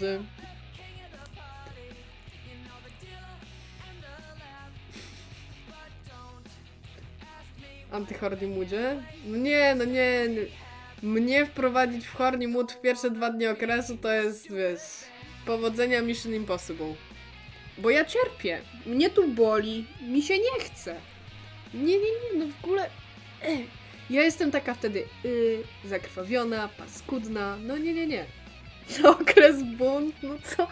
Że- Antychornimudzie? No nie, no nie, nie. Mnie wprowadzić w Hornimud w pierwsze dwa dni okresu to jest, wiesz, powodzenia Mission Impossible. Bo ja cierpię. Mnie tu boli. Mi się nie chce. Nie, nie, nie, no w ogóle... Ja jestem taka wtedy y, zakrwawiona, paskudna. No nie, nie, nie. Okres bunt, no co,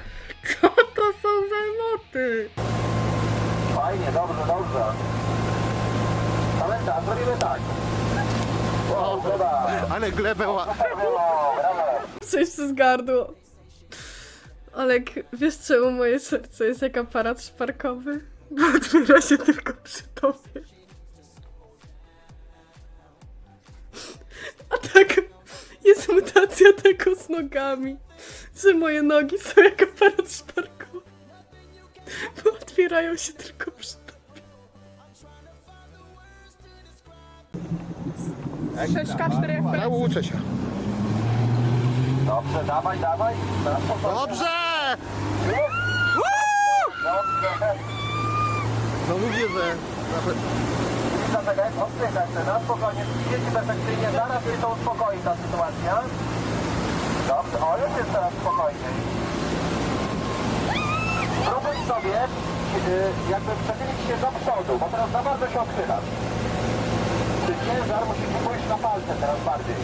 co to są za emoty? Fajnie, dobrze, dobrze. Pamięta, zrobimy tak. O, dobra. Ale glebę ła... Brawo, brawo. Coś się zgardło. Olek, wiesz czemu moje serce jest jak aparat szparkowy? Bo otwiera się tylko przy tobie. A tak, jest mutacja tego z nogami, że moje nogi są jak aparat szparkowy. Bo otwierają się tylko przy tobie. 6K, 4 FPS. Nauczę się. Dobrze, dawaj, dawaj. Spokojnie. Dobrze! Dobrze. No mówię, że... Zaczekaj, odpychaj się, na spokojnie. Jest perfekcyjnie, zaraz się to uspokoi ta sytuacja. Dobrze, o, już jest teraz spokojniej. Spróbuj sobie yy, jakby przechylić się do przodu, bo teraz za bardzo się odchylasz. Czy ciężar musi pójść na palce teraz bardziej.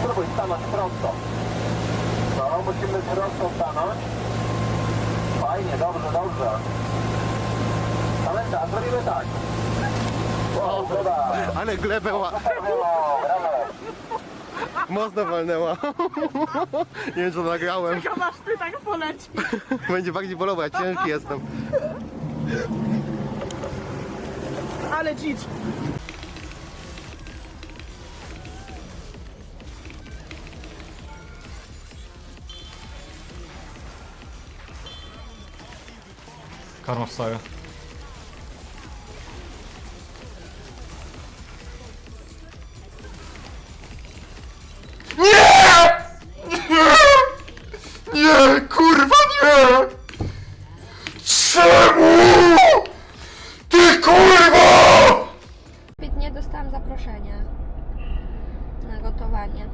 Spróbuj stanąć prosto. No, musimy prosto stanąć. Fajnie, dobrze, dobrze. Pamięta, zrobimy tak. O, dobra. Ale glebę ła... Brawo, brawo. Mocno walnęła. Nie wiem, co nagrałem. Tylko masz ty tak poleci. Będzie bardziej bolowo, ja ciężki jestem. Ale dzicz. Karma wstaje. Na gotowanie.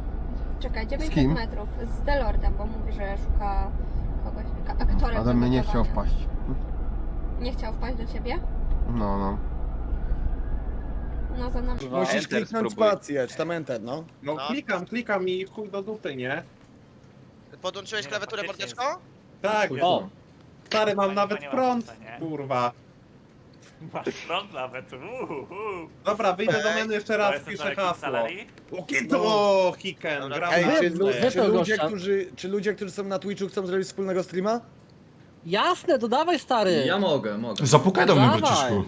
Czekaj, 900 kim? metrów z Delordem, bo mówi, że szuka kogoś, aktora. Adam do mnie nie chciał wpaść. Nie chciał wpaść do ciebie? No, no. No za nami. Musisz kliknąć spację, czy tam enter, no. No, klikam, klikam i chuj do dupy, nie? Podłączyłeś klawiaturę mordeczko? Tak, O! stary, mam nawet prąd, kurwa. Masz prąd nawet, uuu. Dobra, wyjdę do menu jeszcze raz, wpiszę hasło. Okito, Hiken, Dobra, gram Ej, na czy, czy, ludzie, którzy, czy ludzie, którzy są na Twitchu chcą zrobić wspólnego streama? Jasne, to dawaj stary. Ja mogę, mogę. Zapukaj do mnie, Dawaj. braciszku.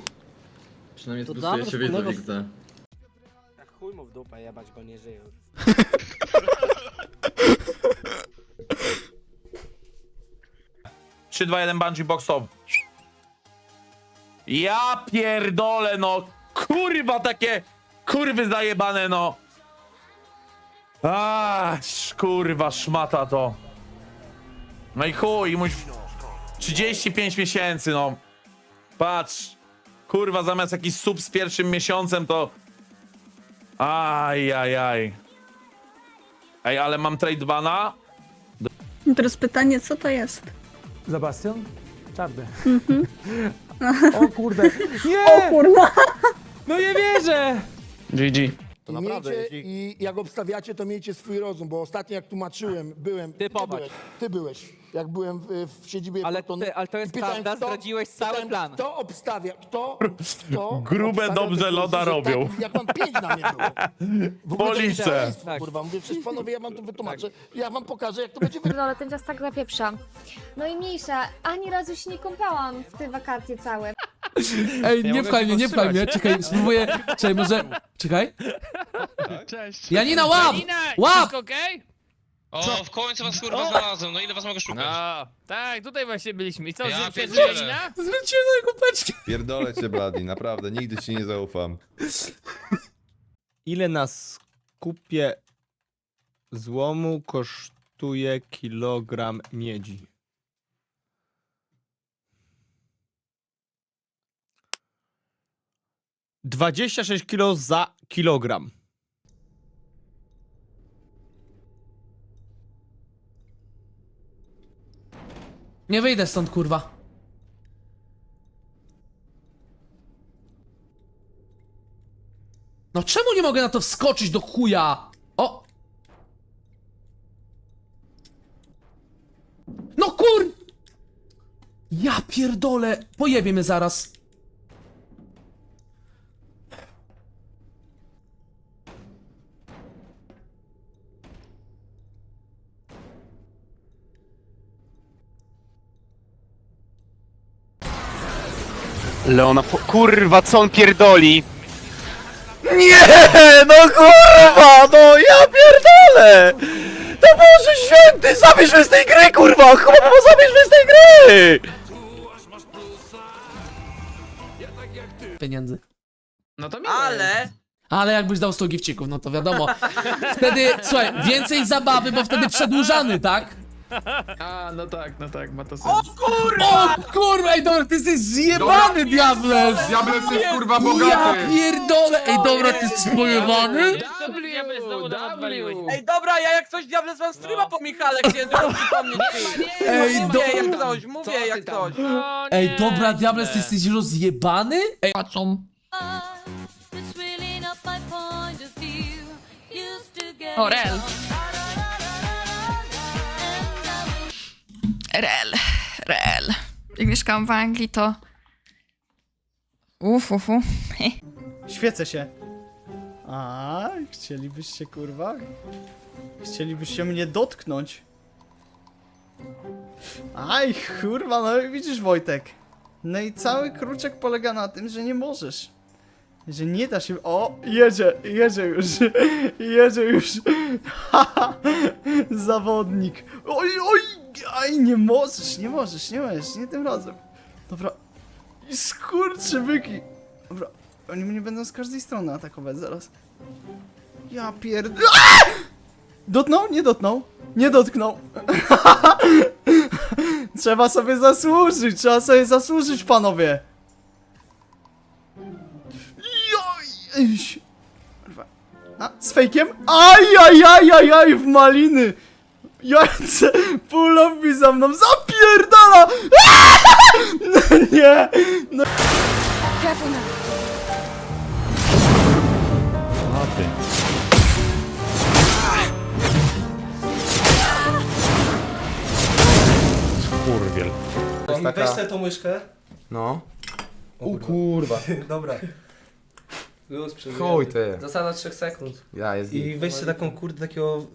Przynajmniej To zbustuję dawaj się wiedzę w wspólnego- XD. Jak chuj mu w dupę jebać go nie żyje już. Trzy, dwa, jeden, bungee box off. Ja pierdolę, no. Kurwa, takie kurwy zajebane, no. A, kurwa, szmata to. No i chuj, muś... 35 miesięcy, no. Patrz. Kurwa, zamiast jakiś sub z pierwszym miesiącem, to... Aj, aj, aj. Ej, ale mam trade bana. Teraz pytanie, co to jest? Sebastian? Czarny. o kurde. Nie! O kurwa! No nie wierzę! GG. To I, naprawdę, miejcie, jeśli- I jak obstawiacie, to miejcie swój rozum, bo ostatnio jak tłumaczyłem, byłem... Ty, popatrz. byłeś, ty byłeś, jak byłem w, w siedzibie Ale Fortuna ty- ale to jest i pytałem, prawda, kto- zdradziłeś cały pytałem, plan. Kto obstawia, kto... kto Grube obstawia dobrze te loda że robią. Tak, jak mam pięć na mnie było. W ogóle to Policzę. szaleństwo, Tak. Kurwa, mówię, przecież panowie, ja wam to wytłumaczę, ja wam pokażę, jak to będzie wyglądać. No ale ten czas tak zapieprza. No i mniejsza, ani razu się nie kąpałam w te wakacje całe. Ej, nie pchaj mnie, nie pchaj mnie. Czekaj, spróbuję. Czekaj, może. Czekaj. Cześć. Janina, łap! Łap! okej? O, w końcu was kurwa znalazłem, no ile was mogę szukać? No, tak, tutaj właśnie byliśmy. I co, Ja ja pierdzielę. Zwróciłem na jego peczkę. Pierdolę cię, Bladi, naprawdę, nigdy ci nie zaufam. Ile na skupie złomu kosztuje kilogram miedzi? Dwadzieścia sześć kilo za kilogram. Nie wyjdę stąd, kurwa. No czemu nie mogę na to wskoczyć do chuja? O! No kur... Ja pierdolę, pojebie mnie zaraz. Leona, kurwa, co on pierdoli? Nie, no kurwa, no ja pierdolę! To Boże Święty, zabierz mnie z tej gry, kurwa! Chyba zabierz mnie z tej gry! Pieniędzy. No to Ale... Ale jakbyś dał 100 gifcików, no to wiadomo. Wtedy, słuchaj, więcej zabawy, bo wtedy przedłużany, tak? A, no tak, no tak, ma to sens. O kurwa, ej dobra, ty jesteś zjebany, Diables! Diables jest kurwa Ja pierdolę! Ej dobra, ty jesteś pojebany? Ej, dobra, ja jak coś diable wam streama po Michale chciałem tylko przypomnieć ci. Ej, do... Mówię jak coś, mówię jak coś. Ej dobra, Diables, ty jesteś rozjebany? Ej, Orel. Rel, rel. Jak mieszkałam w Anglii, to... Uf, uf, uf. Świecę się. A, chcielibyście kurwa? Chcielibyście mnie dotknąć? Aj, kurwa, no i widzisz Wojtek. No i cały kruczek polega na tym, że nie możesz. Że nie da się... O, jedzie, jedzie już. Jedzie już. Haha, Zawodnik. Oj, oj, aj, nie możesz, nie możesz, nie możesz, nie tym razem. Dobra. I skurczy byki. Dobra, oni mnie będą z każdej strony atakować zaraz. Ja pierd... Dotknął? Nie dotknął. Nie dotknął. trzeba sobie zasłużyć, trzeba sobie zasłużyć, panowie. Joj. A, z fejkiem? Aj, aj, aj, aj, aj, w maliny. Jajce, lobby za mną, zapierdala! No nie, no Kurwiel. Weź sobie tą łyżkę. No. O kurwa. Dobra. Chuj ty. Zasada 3 sekund. Ja jest I weź sobie taką kurde takiego...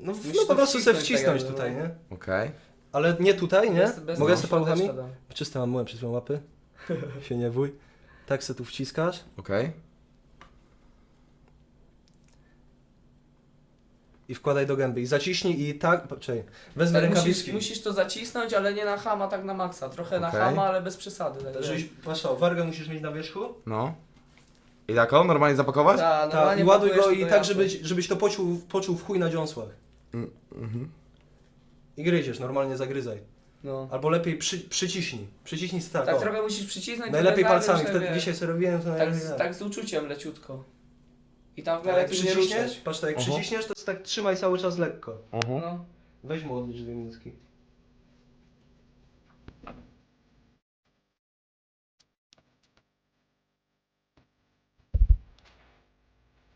No, no po prostu sobie wcisnąć tutaj, nie? Okej. Ale nie tutaj, nie? Mogę no, sobie paluchami? Czyste mam myłem przez łapy. się nie bój. Tak se tu wciskasz Okej. i wkładaj do gęby. I zaciśnij i tak... Czekaj. Wezmę rękawiczki. musisz to zacisnąć, ale nie na hama, tak na maksa. Trochę na Okej. hama, ale bez przesady. Tak patrz, o, wargę musisz mieć na wierzchu. No. I taką? Normalnie zapakować? Tak, i ładuj go i tak, żebyś, żebyś to poczuł, poczuł w chuj na dziąsłach. Mhm. I gryziesz, normalnie zagryzaj. No. Albo lepiej przy, przyciśnij. Przyciśnij tak. Tak o. trochę musisz przycisnąć. Najlepiej palcami. Wtedy żeby- dzisiaj sobie robiłem to Tak, najlepiej. z, tak z uczuciem leciutko. I tam w Tak, miarę jak nie przyciśniesz, ruszać. patrz, tak jak Aha. przyciśniesz, to jest tak trzymaj cały czas lekko. No. Weź mu odlicz dwie minutki.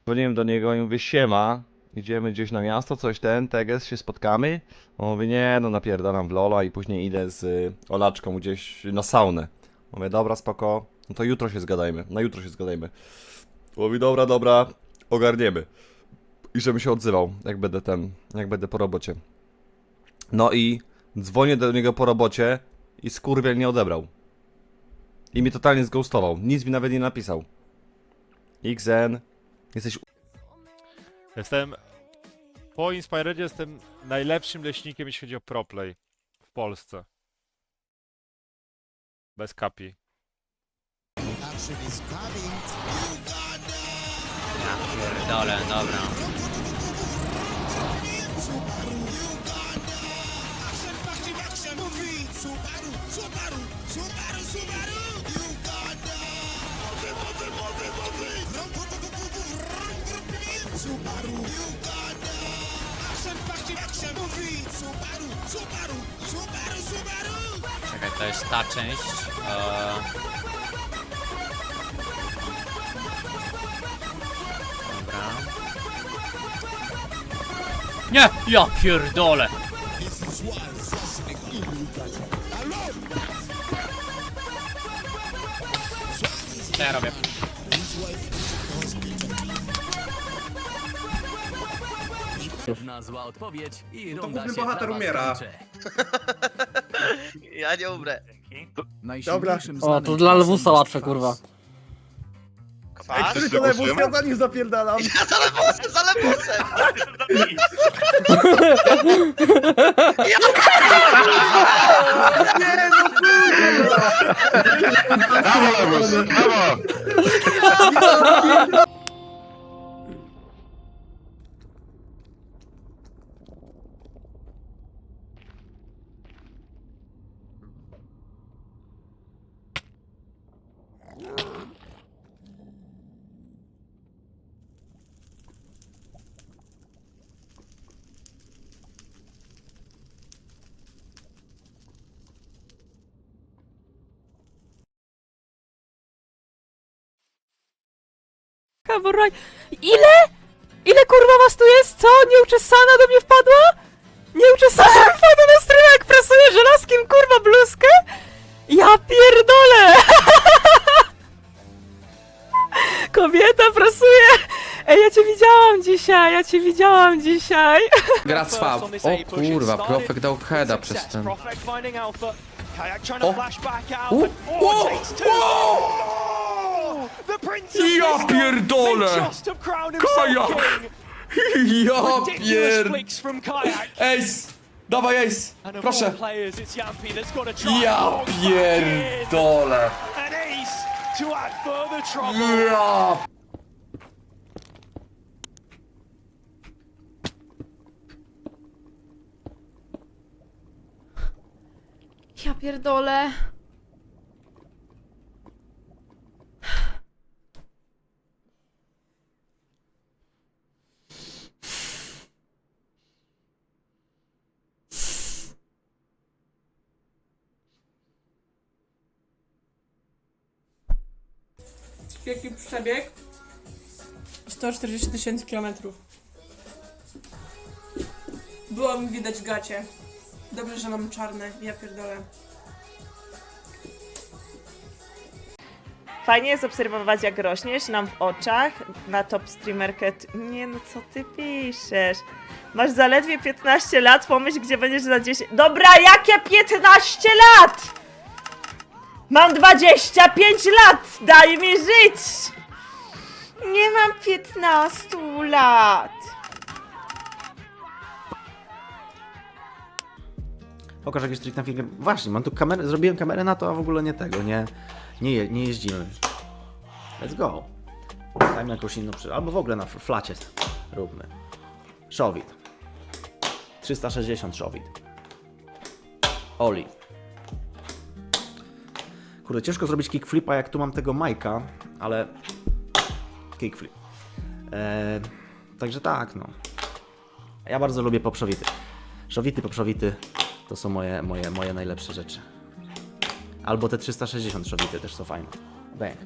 Dzwoniłem do niego i mówię, siema, idziemy gdzieś na miasto, coś ten, teges, się spotkamy? On mówi, nie, no napierdalam w Lola i później idę z y, Olaczką gdzieś na saunę. Mówię, dobra, spoko, no to jutro się zgadajmy, na jutro się zgadajmy. Mówi, dobra, dobra, ogarniemy. I żebym się odzywał, jak będę ten, jak będę po robocie. No i dzwonię do niego po robocie i skurwiel nie odebrał. I mi totalnie zghostował, nic mi nawet nie napisał. XN, jesteś Jestem... Po Inspiredzie jestem najlepszym leśnikiem, jeśli chodzi o proplay w Polsce. Bez kapi. Ja pierdolę, dobra. Subaru, you Czekaj, to jest ta część. Eee... Dobra. Nie! Ja pierdolę! Co ja robię? Nazła odpowiedź i To główny bohater umiera. Ja nie umrę. Dobra. O, to dla lewusa łatwe, kurwa. Ej, Tylko lewus, ja za nim zapierdalam. Ja za lewusem, za lewusem! Kaworaj. Ile? Ile kurwa was tu jest? Co? Nieuczesana do mnie wpadła? Nieuczesana wpadła na stronę jak prasuje żelazkiem kurwa bluzkę? Ja pierdolę! Kobieta prasuje! Ej, ja cię widziałam dzisiaj, ja cię widziałam dzisiaj. Gra trwa. O kurwa, Profek dał heada przez ten. O! U, o, Ja pierdolę! Kajak! Ja pier... Ejs! Dawaj ejs! Proszę! Ja pierdolę! Ja... Ja pierdolę. Jaki przebieg? 140 tysięcy kilometrów. Było mi widać gacie. Dobrze, że mam czarne, ja pierdolę. Fajnie jest obserwować, jak rośniesz nam w oczach na top streamerkę. Nie no, co ty piszesz? Masz zaledwie 15 lat, pomyśl, gdzie będziesz za 10. Dobra, jakie 15 lat? Mam 25 lat! Daj mi żyć! Nie mam 15 lat. Pokaż jakiś trik na film. Właśnie, mam tu kamerę, zrobiłem kamerę na to, a w ogóle nie tego, nie, nie, je, nie jeździmy. Let's go. Dajmy jakąś inną, przy... albo w ogóle na fl- flacie róbmy. Szowit. 360 szowit. Oli. Kurde, ciężko zrobić kickflipa, jak tu mam tego Majka, ale kickflip. Eee, także tak, no. Ja bardzo lubię poprzowity. Szowity, poprzowity to są moje, moje, moje najlepsze rzeczy. Albo te 360 szowity też są fajne. Bang.